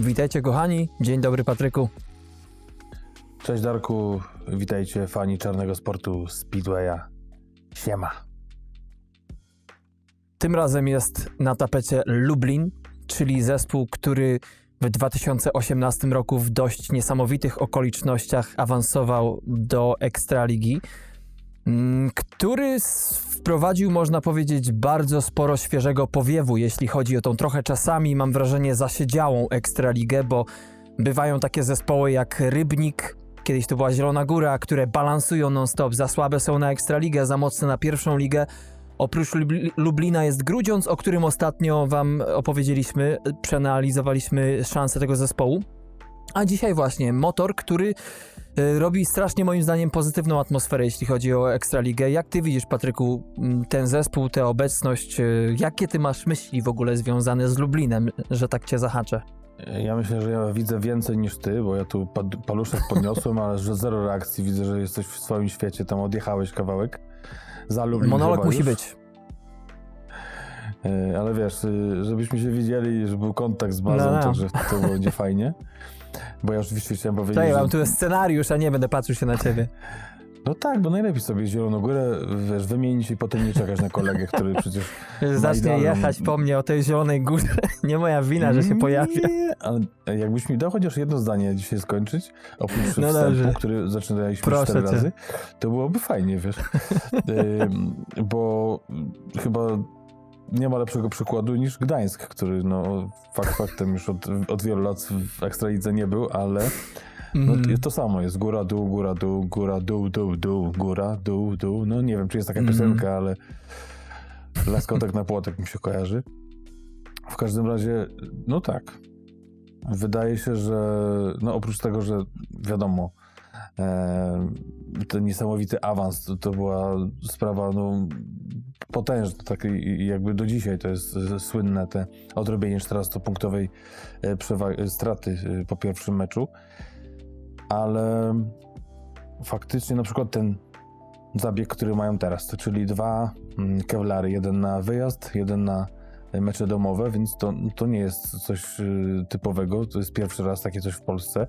Witajcie kochani, dzień dobry Patryku. Cześć Darku, witajcie fani czarnego sportu Speedwaya. Siema. Tym razem jest na tapecie Lublin, czyli zespół, który w 2018 roku w dość niesamowitych okolicznościach awansował do Ekstraligi, który s- wprowadził, można powiedzieć, bardzo sporo świeżego powiewu, jeśli chodzi o tą trochę czasami, mam wrażenie, zasiedziałą Ekstraligę, bo bywają takie zespoły jak Rybnik, kiedyś to była Zielona Góra, które balansują non-stop, za słabe są na Ekstraligę, za mocne na pierwszą ligę. Oprócz Lubli- Lublina jest Grudziądz, o którym ostatnio wam opowiedzieliśmy, przeanalizowaliśmy szanse tego zespołu. A dzisiaj właśnie Motor, który robi strasznie moim zdaniem pozytywną atmosferę, jeśli chodzi o Ekstraligę. Jak ty widzisz, Patryku, ten zespół, tę obecność? y, Jakie ty masz myśli w ogóle związane z Lublinem, że tak cię zahaczę? Ja myślę, że ja widzę więcej niż ty, bo ja tu paluszek podniosłem, ale że zero reakcji. Widzę, że jesteś w swoim świecie, tam odjechałeś kawałek. Za Lublin Monolog musi już. być. E, Ale wiesz, żebyśmy się widzieli, żeby był kontakt z bazą, No, no. także to będzie fajnie. Bo ja oczywiście chciałem powiedzieć, Tutaj że... mam tu scenariusz, a nie będę patrzył się na ciebie. No tak, bo najlepiej sobie Zieloną Górę, wiesz, wymienić i potem nie czekać na kolegę, który przecież... Zacznie idealną- jechać po mnie o tej zielonej górze. Nie moja wina, że się pojawia. Nie, ale jakbyś mi dał chociaż jedno zdanie dzisiaj skończyć, oprócz No wstępu, który zaczynaliśmy Proszę cztery cię. razy, to byłoby fajnie, wiesz. Bo chyba nie ma lepszego przykładu niż Gdańsk, który no fakt faktem już od, od wielu lat w Ekstralidze nie był, ale no, Mhm. to samo jest góra, dół, góra, dół, góra, dół, dół, dół, góra, dół, dół. No nie wiem, czy jest taka Mhm. piosenka, ale Lasko tak na płotek mi się kojarzy. W każdym razie, no tak. Wydaje się, że no oprócz tego, że wiadomo, e, ten niesamowity awans. To, to była sprawa no, potężna, tak jakby do dzisiaj to jest słynne te odrobienie 14-punktowej e, e, straty e, po pierwszym meczu, ale faktycznie na przykład ten zabieg, który mają teraz, czyli dwa mm, kewlary, jeden na wyjazd, jeden na mecze domowe, więc to, to nie jest coś typowego, to jest pierwszy raz takie coś w Polsce.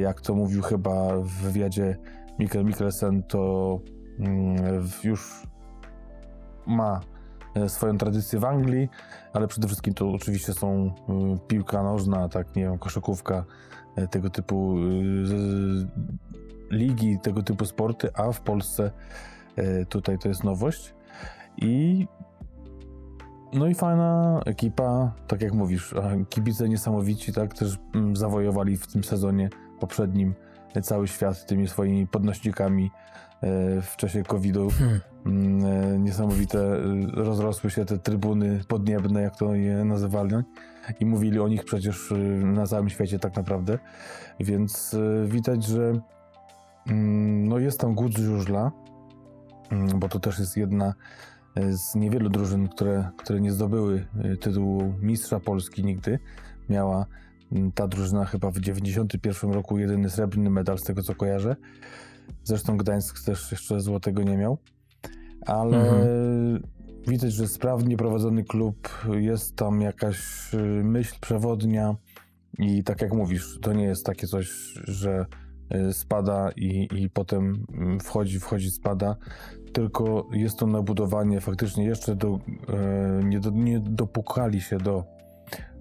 Jak to mówił chyba w wywiadzie Mikkel Mikkelsen, to mm, już ma e, swoją tradycję w Anglii, ale przede wszystkim to oczywiście są y, piłka nożna, tak, nie wiem, koszykówka, e, tego typu y, ligi, tego typu sporty, a w Polsce e, tutaj to jest nowość. I no i fajna ekipa, tak jak mówisz, kibice niesamowici, tak, też mm, zawojowali w tym sezonie poprzednim cały świat tymi swoimi podnośnikami e, w czasie COVID-u. Hmm. Mm, e, Niesamowite e, rozrosły się te trybuny podniebne, jak to je nazywali. I mówili o nich przecież na całym świecie tak naprawdę. Więc widać, że mm, no jest tam głód żużla, mm, bo to też jest jedna z niewielu drużyn, które, które nie zdobyły tytułu mistrza Polski nigdy. Miała ta drużyna chyba w 91 roku jedyny srebrny medal, z tego co kojarzę. Zresztą Gdańsk też jeszcze złotego nie miał. Ale Mhm. widać, że sprawnie prowadzony klub, jest tam jakaś y, myśl przewodnia i tak jak mówisz, to nie jest takie coś, że y, spada i, i potem mm, wchodzi, wchodzi, spada, tylko jest to nabudowanie faktycznie jeszcze do, e, nie, do, nie dopukali się do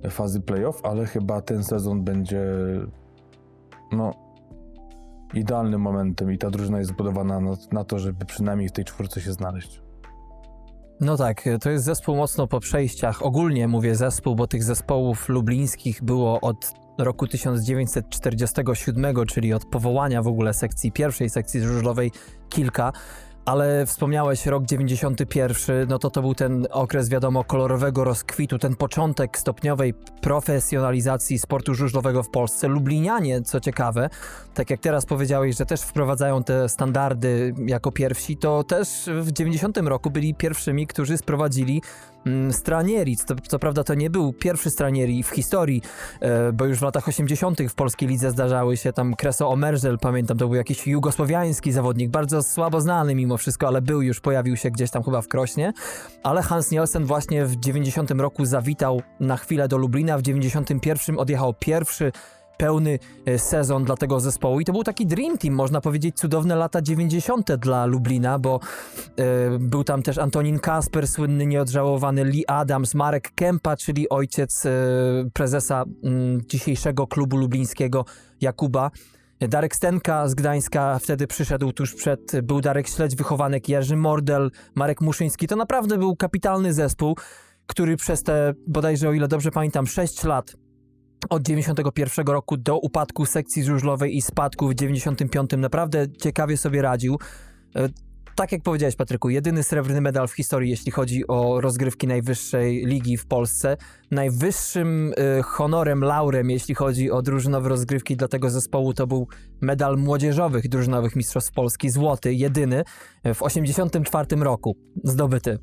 fazy playoff, ale chyba ten sezon będzie no idealnym momentem i ta drużyna jest zbudowana na, na to, żeby przynajmniej w tej czwórce się znaleźć. No tak, to jest zespół mocno po przejściach. Ogólnie mówię zespół, bo tych zespołów lublińskich było od roku 1947, czyli od powołania w ogóle sekcji pierwszej, sekcji żużlowej kilka. Ale wspomniałeś rok 91, no to to był ten okres, wiadomo, kolorowego rozkwitu, ten początek stopniowej profesjonalizacji sportu żużlowego w Polsce. Lublinianie, co ciekawe, tak jak teraz powiedziałeś, że też wprowadzają te standardy jako pierwsi, to też w 90 roku byli pierwszymi, którzy sprowadzili stranieri. Co, co prawda to nie był pierwszy stranieri w historii, e, bo już w latach 80. w polskiej lidze zdarzały się tam Kreso Omerzel, pamiętam, to był jakiś jugosłowiański zawodnik, bardzo słabo znany mimo wszystko, ale był już, pojawił się gdzieś tam chyba w Krośnie. Ale Hans Nielsen właśnie w 90 roku zawitał na chwilę do Lublina, w 91 odjechał pierwszy pełny e, sezon dla tego zespołu i to był taki dream team, można powiedzieć cudowne lata 90 dla Lublina, bo e, był tam też Antonin Kasper, słynny nieodżałowany Lee Adams, Marek Kępa, czyli ojciec e, prezesa m, dzisiejszego klubu lublińskiego Jakuba. Darek Stenka z Gdańska wtedy przyszedł tuż przed, był Darek Śledź, wychowanek Jerzy Mordel, Marek Muszyński. To naprawdę był kapitalny zespół, który przez te bodajże, o ile dobrze pamiętam, 6 lat od 91 roku do upadku sekcji żużlowej i spadku w 95 naprawdę ciekawie sobie radził. E, Tak jak powiedziałeś, Patryku, jedyny srebrny medal w historii, jeśli chodzi o rozgrywki najwyższej ligi w Polsce. Najwyższym e, honorem, laurem, jeśli chodzi o drużynowe rozgrywki dla tego zespołu, to był medal młodzieżowych drużynowych Mistrzostw Polski, złoty, jedyny, e, w 84 roku zdobyty.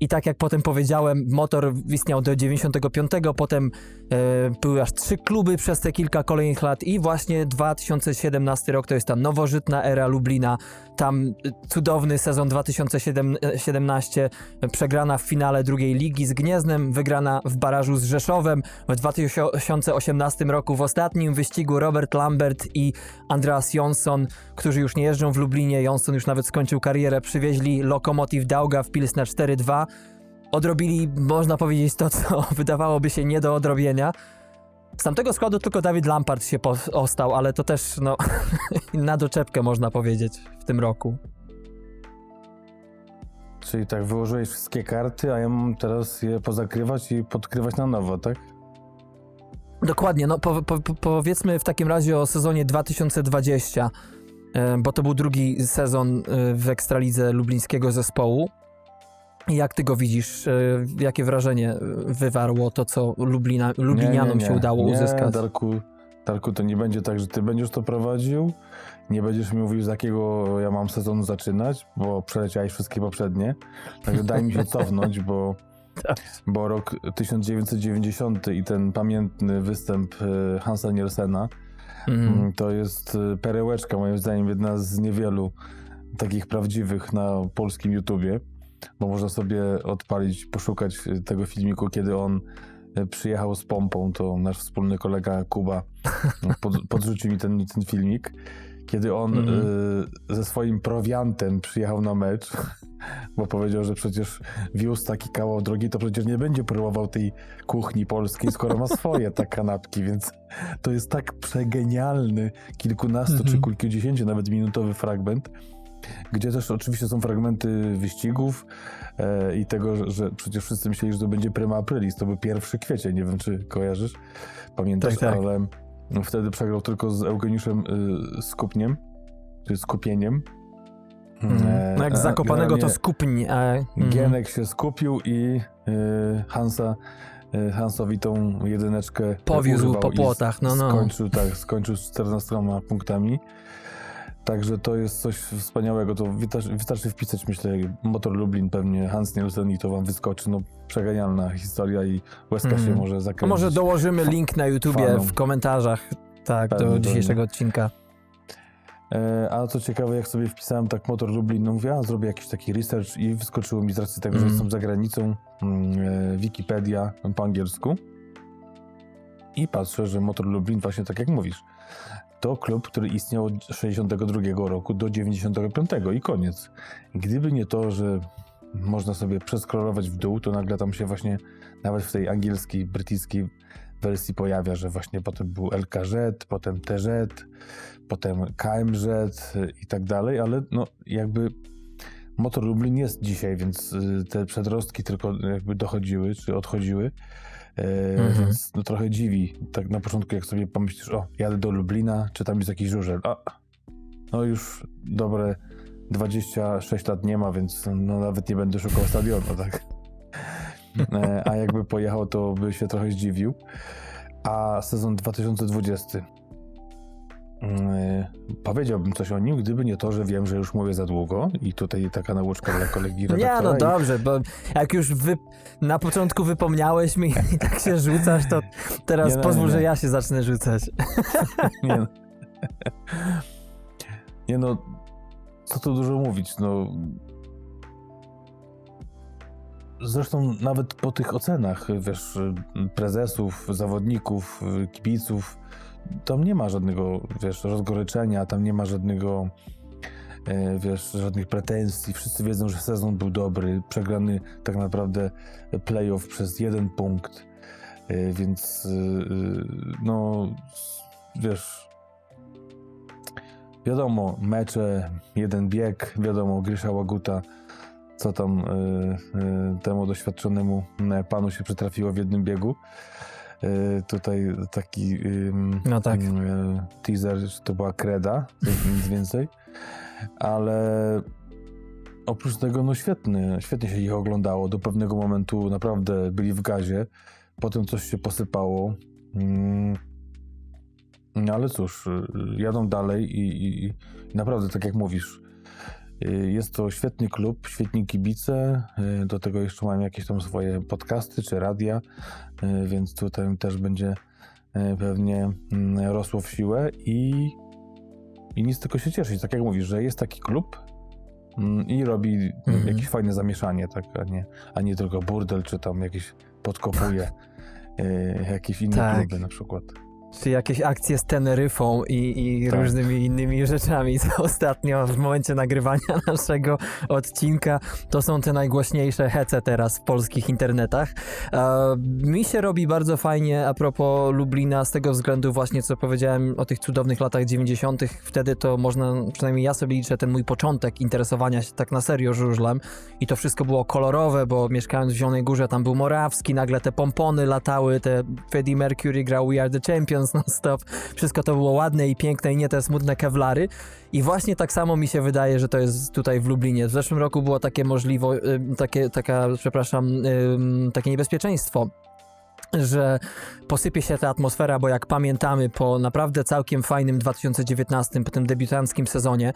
I tak jak potem powiedziałem, motor istniał do 95, potem e, były aż trzy kluby przez te kilka kolejnych lat i właśnie 2017 rok to jest ta nowożytna era Lublina. Tam e, cudowny sezon 2017, e, przegrana w finale drugiej ligi z Gnieznem, wygrana w barażu z Rzeszowem. W 2018 roku w ostatnim wyścigu Robert Lambert i Andreas Jonsson, którzy już nie jeżdżą w Lublinie, Jonsson już nawet skończył karierę, przywieźli Lokomotiv Dauga w Pilsner 4-2 odrobili, można powiedzieć, to, co wydawałoby się nie do odrobienia. Z tamtego składu tylko Dawid Lampard się ostał, ale to też, no, na doczepkę można powiedzieć w tym roku. Czyli tak, wyłożyłeś wszystkie karty, a ja mam teraz je pozakrywać i podkrywać na nowo, tak? Dokładnie, no po, po, po, powiedzmy w takim razie o sezonie 2020, e, bo to był drugi sezon e, w Ekstralidze lublińskiego zespołu. Jak ty go widzisz? e, Jakie wrażenie e, wywarło to, co Lublina, Lublinianom się udało nie, uzyskać? Darku, Darku, to nie będzie tak, że ty będziesz to prowadził, nie będziesz mi mówił, z jakiego ja mam sezonu zaczynać, bo przeleciałeś wszystkie poprzednie. Także daj mi się cofnąć, bo, Tak. bo rok 1990 i ten pamiętny występ e, Hansa Nielsena Mhm. Mm, To jest perełeczka, moim zdaniem, jedna z niewielu takich prawdziwych na polskim YouTubie, bo można sobie odpalić, poszukać y, tego filmiku, kiedy on y, przyjechał z pompą, to nasz wspólny kolega Kuba pod, podrzucił mi ten, ten filmik, kiedy on Mhm. y, ze swoim prowiantem przyjechał na mecz, bo powiedział, że przecież wiózł taki kawał drogi, to przecież nie będzie próbował tej kuchni polskiej, skoro ma swoje te kanapki, więc to jest tak przegenialny, kilkunastu Mhm. czy kilkudziesięciu nawet minutowy fragment, gdzie też oczywiście są fragmenty wyścigów e, i tego, że, że przecież wszyscy myśleli, że to będzie prima aprilis, to był pierwszy kwiecień, nie wiem czy kojarzysz, pamiętasz, Tak, tak. ale wtedy przegrał tylko z Eugeniuszem y, Skupniem, czy Skupieniem. Mhm. E, No jak Zakopanego to skupni. Mhm. Gienek się skupił i y, Hansa, y, Hansowi tą jedyneczkę Powiózł po płotach, no, no. Skończył, tak, skończył z 14 punktami. Także to jest coś wspaniałego. To wystarczy, wpisać, myślę, Motor Lublin, pewnie Hans Nielsen i to wam wyskoczy. No, przegenialna historia i łezka Mhm. się może To zakręcić. może dołożymy link na YouTubie fanom. w komentarzach tak, Pewnie, do pewnie. dzisiejszego odcinka. E, a co ciekawe, jak sobie wpisałem tak Motor Lublin, no mówię, a zrobię jakiś taki research i wyskoczyło mi z racji tego, że Mhm. jestem za granicą, mm, e, Wikipedia po angielsku. I patrzę, że Motor Lublin, właśnie tak jak mówisz, to klub, który istniał od 62 roku do 95 i koniec. Gdyby nie to, że można sobie przeskrolować w dół, to nagle tam się właśnie nawet w tej angielskiej, brytyjskiej wersji pojawia, że właśnie potem był LKZ, potem TZ, potem KMZ i tak dalej, ale no jakby Motor Lublin jest dzisiaj, więc y, te przedrostki tylko jakby dochodziły, czy odchodziły. E, Mhm. Więc no trochę dziwi. Tak na początku, jak sobie pomyślisz, o, jadę do Lublina, czy tam jest jakiś żużel. A, no już dobre 26 lat nie ma, więc no nawet nie będę szukał stadionu, tak? E, A jakby pojechał, to by się trochę zdziwił. A sezon 2020. Powiedziałbym coś o nim, gdyby nie to, że wiem, że już mówię za długo i tutaj taka nauczka dla kolegi Nie, redaktora. no i- dobrze, bo jak już wy, na początku wypomniałeś mi i tak się rzucasz, to teraz Nie, no, pozwól, nie. że ja się zacznę rzucać. Nie no. Nie no. co tu dużo mówić, no... Zresztą nawet po tych ocenach, wiesz, prezesów, zawodników, kibiców, tam nie ma żadnego, wiesz, rozgoryczenia, tam nie ma żadnego, e, wiesz, żadnych pretensji. Wszyscy wiedzą, że sezon był dobry, przegrany tak naprawdę playoff przez jeden punkt, e, więc e, no, wiesz, wiadomo, mecze, jeden bieg, wiadomo, Grysza Łaguta, co tam temu doświadczonemu panu się przytrafiło w jednym biegu. E, tutaj taki No tak. e, teaser, to była kreda, nic więcej. Ale oprócz tego, no świetny, świetnie się ich oglądało. Do pewnego momentu naprawdę byli w gazie. Potem coś się posypało. Mm. No ale cóż, y, jadą dalej i, i, i naprawdę, tak jak mówisz, jest to świetny klub, świetni kibice. y, Do tego jeszcze mają jakieś tam swoje podcasty czy radia, y, więc tutaj też będzie y, pewnie mm, rosło w siłę i, i nic tylko się cieszyć. Tak jak mówisz, że jest taki klub mm, i robi Mhm. jakieś fajne zamieszanie, tak, a nie, a nie tylko burdel, czy tam jakieś podkopuje y, jakieś inne Tak. kluby na przykład. Czy jakieś akcje z Teneryfą i, i Tak. różnymi innymi rzeczami, co ostatnio w momencie nagrywania naszego odcinka, to są te najgłośniejsze hece teraz w polskich internetach. E, mi się robi bardzo fajnie a propos Lublina z tego względu właśnie, co powiedziałem o tych cudownych latach 90. Wtedy to można, przynajmniej ja sobie liczę ten mój początek interesowania się tak na serio żużlem i to wszystko było kolorowe, bo mieszkając w Zielonej Górze, tam był Morawski, nagle te pompony latały, te Freddie Mercury grał We Are The Champions non-stop, wszystko to było ładne i piękne i nie te smutne kewlary i właśnie tak samo mi się wydaje, że to jest tutaj w Lublinie. W zeszłym roku było takie możliwe, takie, taka, przepraszam, takie niebezpieczeństwo, że posypie się ta atmosfera, bo jak pamiętamy po naprawdę całkiem fajnym 2019, po tym debiutanckim sezonie,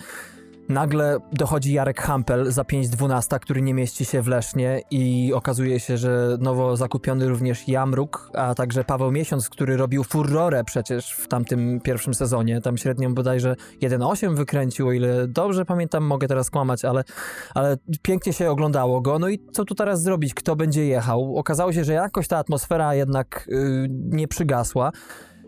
nagle dochodzi Jarek Hampel za 5.12, który nie mieści się w Lesznie i okazuje się, że nowo zakupiony również Jamruk, a także Paweł Miesiąc, który robił furorę przecież w tamtym pierwszym sezonie, tam średnią bodajże 1.8 wykręcił, o ile dobrze pamiętam, mogę teraz kłamać, ale, ale pięknie się oglądało go. No i co tu teraz zrobić? Kto będzie jechał? Okazało się, że jakoś ta atmosfera jednak yy, nie przygasła.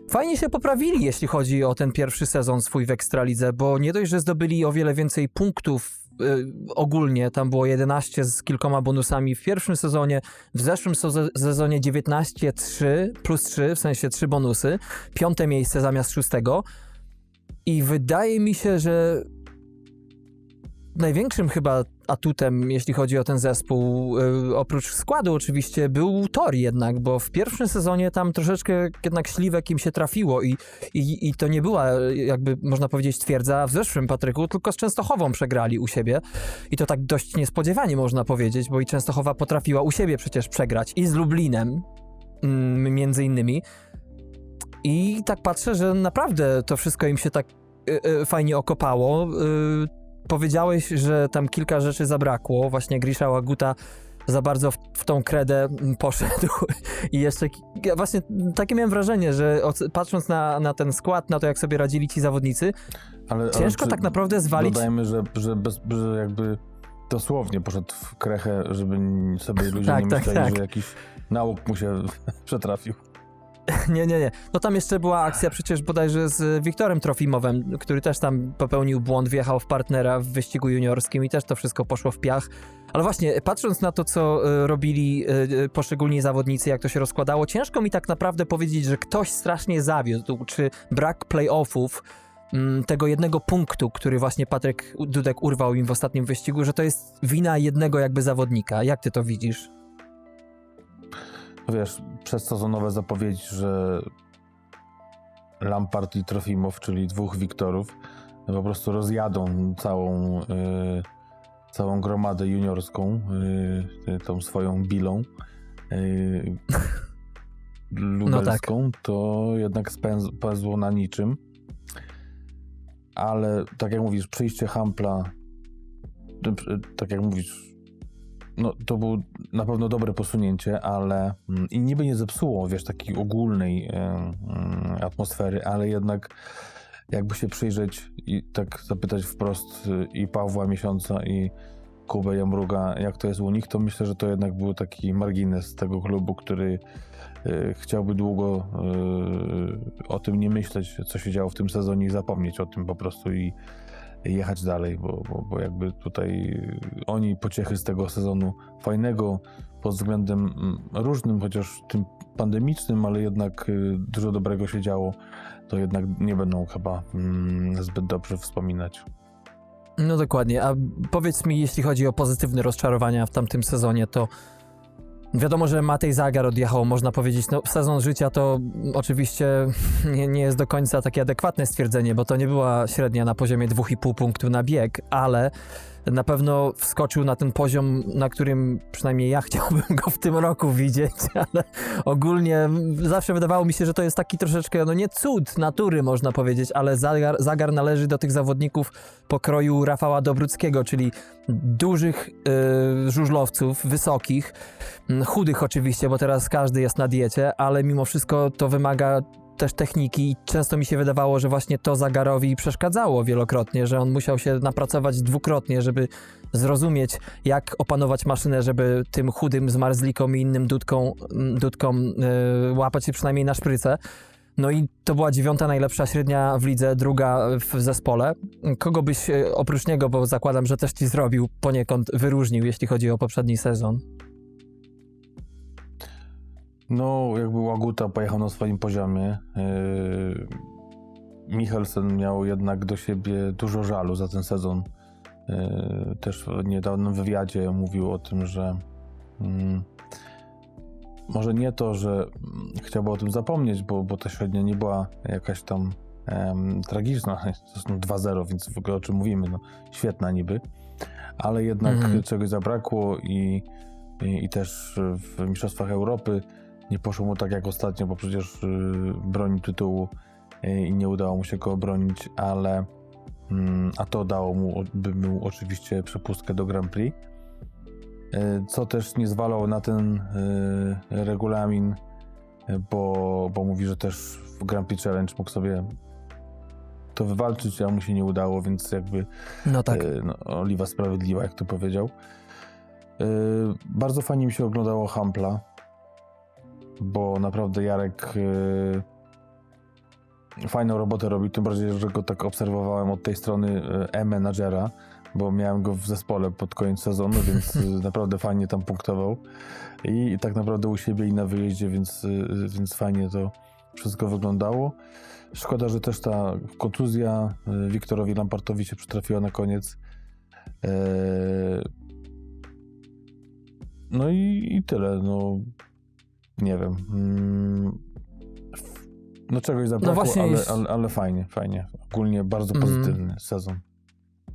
Fajnie się poprawili, jeśli chodzi o ten pierwszy sezon swój w Ekstralidze, bo nie dość, że zdobyli o wiele więcej punktów y, ogólnie, tam było 11 z kilkoma bonusami w pierwszym sezonie, w zeszłym sezo- sezonie 19-3 plus 3, w sensie 3 bonusy, piąte miejsce zamiast szóstego. I wydaje mi się, że największym chyba atutem, jeśli chodzi o ten zespół, y, oprócz składu oczywiście, był tor jednak, bo w pierwszym sezonie tam troszeczkę jednak śliwek im się trafiło i, i, i to nie była jakby można powiedzieć twierdza w zeszłym Patryku, tylko z Częstochową przegrali u siebie i to tak dość niespodziewanie można powiedzieć, bo i Częstochowa potrafiła u siebie przecież przegrać i z Lublinem mm, między innymi i tak patrzę, że naprawdę to wszystko im się tak y, y, fajnie okopało. Powiedziałeś, że tam kilka rzeczy zabrakło. Właśnie Grisha Łaguta za bardzo w, w tą kredę mm, poszedł. I jeszcze ja właśnie takie miałem wrażenie, że patrząc na, na ten skład, na to jak sobie radzili ci zawodnicy, Ale, ciężko ale tak naprawdę zwalić. Dodajmy, że, że, bez, że jakby dosłownie poszedł w krechę, żeby sobie ludzie Tak, nie tak, myśleli, tak. że jakiś nauk mu się przetrafił. Nie, nie, nie. No tam jeszcze była akcja przecież bodajże z Wiktorem Trofimowem, który też tam popełnił błąd, wjechał w partnera w wyścigu juniorskim i też to wszystko poszło w piach. Ale właśnie, patrząc na to, co y, robili y, poszczególni zawodnicy, jak to się rozkładało, ciężko mi tak naprawdę powiedzieć, że ktoś strasznie zawiódł, czy brak playoffów, mm, tego jednego punktu, który właśnie Patryk Dudek urwał im w ostatnim wyścigu, że to jest wina jednego jakby zawodnika. Jak ty to widzisz? No Wiesz, przedsezonowe zapowiedzi, że Lampard i Trofimow, czyli dwóch Wiktorów, po prostu rozjadą całą, y, całą gromadę juniorską, y, tą swoją bilą y, lubelską, to jednak pędzło na niczym. Ale tak jak mówisz, przyjście Hampla, y, y, tak jak mówisz, no, to było na pewno dobre posunięcie, ale mm, i niby nie zepsuło, wiesz, takiej ogólnej mm, atmosfery, ale jednak jakby się przyjrzeć i tak zapytać wprost y, i Pawła Miesiąca i Kubę Jamruga, jak to jest u nich, to myślę, że to jednak był taki margines tego klubu, który y, chciałby długo y, o tym nie myśleć, co się działo w tym sezonie i zapomnieć o tym po prostu i jechać dalej, bo, bo, bo jakby tutaj oni pociechy z tego sezonu fajnego pod względem mm, różnym, chociaż tym pandemicznym, ale jednak y, dużo dobrego się działo, to jednak nie będą chyba mm, zbyt dobrze wspominać. No dokładnie, a powiedz mi, jeśli chodzi o pozytywne rozczarowania w tamtym sezonie, to wiadomo, że Matej Zagar odjechał, można powiedzieć, no sezon życia to oczywiście nie, nie jest do końca takie adekwatne stwierdzenie, bo to nie była średnia na poziomie 2,5 punktu na bieg, ale na pewno wskoczył na ten poziom, na którym przynajmniej ja chciałbym go w tym roku widzieć, ale ogólnie zawsze wydawało mi się, że to jest taki troszeczkę, no nie cud natury można powiedzieć, ale Zagar, Zagar należy do tych zawodników pokroju Rafała Dobruckiego, czyli dużych yy, żużlowców, wysokich, chudych oczywiście, bo teraz każdy jest na diecie, ale mimo wszystko to wymaga też techniki i często mi się wydawało, że właśnie to Zagarowi przeszkadzało wielokrotnie, że on musiał się napracować dwukrotnie, żeby zrozumieć, jak opanować maszynę, żeby tym chudym zmarzlikom i innym dudkom, dudkom yy, łapać się przynajmniej na szprycę. No i to była dziewiąta najlepsza średnia w lidze, druga w zespole. Kogo byś e, oprócz niego, bo zakładam, że też ci zrobił poniekąd, wyróżnił, jeśli chodzi o poprzedni sezon? No, jakby Łaguta pojechał na swoim poziomie. Yy, Michelsen miał jednak do siebie dużo żalu za ten sezon. Yy, też w niedawnym wywiadzie mówił o tym, że mm, może nie to, że mm, chciałby o tym zapomnieć, bo, bo ta średnia nie była jakaś tam em, tragiczna. To są 2-0, więc w ogóle o czym mówimy, no, świetna niby, ale jednak Mhm. czegoś zabrakło i, i, i też w Mistrzostwach Europy nie poszło mu tak jak ostatnio, bo przecież y, bronił tytułu y, i nie udało mu się go obronić, ale mm, a to dało mu, by mu oczywiście przepustkę do Grand Prix. Y, Co też nie zwalał na ten regulamin, bo, bo mówi, że też w Grand Prix Challenge mógł sobie to wywalczyć, a mu się nie udało, więc jakby No tak. No, Oliwa Sprawiedliwa, jak to powiedział. Bardzo fajnie mi się oglądało Hampla, bo naprawdę Jarek e, fajną robotę robi, tym bardziej, że go tak obserwowałem od tej strony e, e-managera, bo miałem go w zespole pod koniec sezonu, więc e, naprawdę fajnie tam punktował i, i tak naprawdę u siebie i na wyjeździe, więc, e, więc fajnie to wszystko wyglądało. Szkoda, że też ta kontuzja e, Wiktorowi Lampartowi się przytrafiła na koniec. E, No i, i tyle. No nie wiem. Mm, No czegoś zabrakło, właśnie ale, ale, ale fajnie, fajnie. Ogólnie bardzo Mhm. pozytywny sezon.